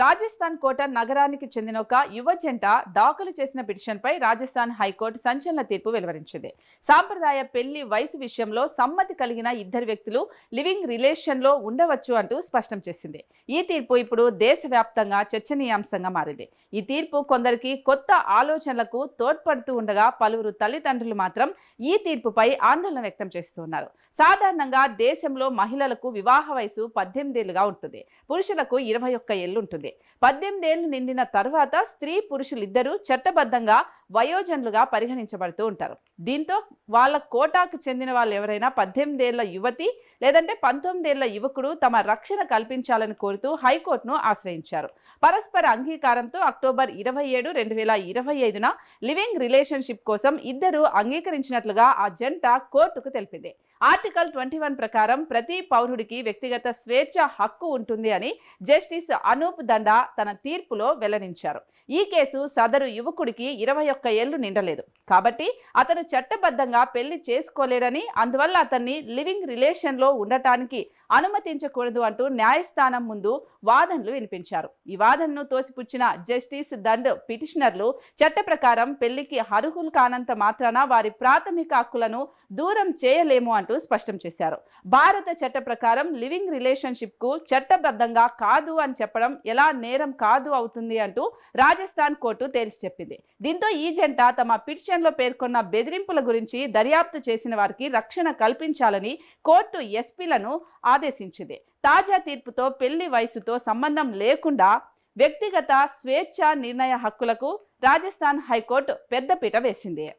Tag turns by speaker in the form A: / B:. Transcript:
A: రాజస్థాన్ కోట నగరానికి చెందిన ఒక యువ జంట దాఖలు చేసిన పిటిషన్పై రాజస్థాన్ హైకోర్టు సంచలన తీర్పు వెలువరించింది. సాంప్రదాయ పెళ్ళి వయసు విషయంలో సమ్మతి కలిగిన ఇద్దరు వ్యక్తులు లివింగ్ రిలేషన్లో ఉండవచ్చు అంటూ స్పష్టం చేసింది. ఈ తీర్పు ఇప్పుడు దేశవ్యాప్తంగా చర్చనీయాంశంగా మారింది. ఈ తీర్పు కొందరికి కొత్త ఆలోచనలకు తోడ్పడుతూ ఉండగా పలువురు తల్లిదండ్రులు మాత్రం ఈ తీర్పుపై ఆందోళన వ్యక్తం చేస్తున్నారు సాధారణంగా దేశంలో మహిళలకు వివాహ వయసు పద్దెనిమిదేళ్ళుగా ఉంటుంది. పురుషులకు ఇరవై ఒక్క ఏళ్ళు ఉంటుంది. పద్దెనిమిదేళ్ళు నిండిన తర్వాత స్త్రీ పురుషులిద్దరూ చట్టబద్ధంగా వయోజనులుగా పరిగణించబడుతూ ఉంటారు. దీంతో వాళ్ళ కోటాకు చెందిన వాళ్ళు ఎవరైనా పద్దెనిమిదేళ్ళ యువతి లేదంటే పంతొమ్మిదేళ్ళ యువకుడు తమ రక్షణ కల్పించాలని కోరుతూ హైకోర్టును ఆశ్రయించారు. పరస్పర అంగీకారంతో అక్టోబర్ ఇరవై ఏడు రెండు వేల ఇరవై ఐదున లివింగ్ రిలేషన్షిప్ కోసం ఇద్దరు అంగీకరించినట్లుగా ఆ జంట కోర్టుకు తెలిపింది. ఆర్టికల్ ట్వంటీ వన్ ప్రకారం ప్రతి పౌరుడికి వ్యక్తిగత స్వేచ్ఛ హక్కు ఉంటుంది అని జస్టిస్ అనూప్ దండా తన తీర్పులో వెల్లడించారు. ఈ కేసు సదరు యువకుడికి ఇరవై ఒక్క ఏళ్ళు నిండలేదు. కాబట్టి అతను చట్టబద్ధంగా పెళ్ళి చేసుకోలేడని అందువల్ల అతన్ని లివింగ్ రిలేషన్లో ఉండటానికి అనుమతించకూడదు అంటూ న్యాయస్థానం ముందు వాదనలు వినిపించారు. ఈ వాదనను తోసిపుచ్చిన జస్టిస్ దండ్ పిటిషనర్లు చట్ట ప్రకారం పెళ్ళికి అర్హులు కానంత మాత్రాన వారి ప్రాథమిక హక్కులను దూరం చేయలేము అంటూ స్పష్టం చేశారు. భారత చట్ట ప్రకారం లివింగ్ రిలేషన్షిప్కు చట్టబద్ధంగా కాదు అని చెప్పడం ఎలా నేరం కాదు అవుతుంది అంటూ రాజస్థాన్ కోర్టు తేల్చి చెప్పింది. దీంతో ఈ జంట తమ పిటిషన్లో పేర్కొన్న బెదిరింపుల గురించి దర్యాప్తు చేసిన వారికి రక్షణ కల్పించాలని కోర్టు ఎస్పీలను ఆదేశించింది. తాజా తీర్పుతో పెళ్ళి వయసుతో సంబంధం లేకుండా వ్యక్తిగత స్వేచ్ఛ నిర్ణయ హక్కులకు రాజస్థాన్ హైకోర్టు పెద్దపీట వేసింది.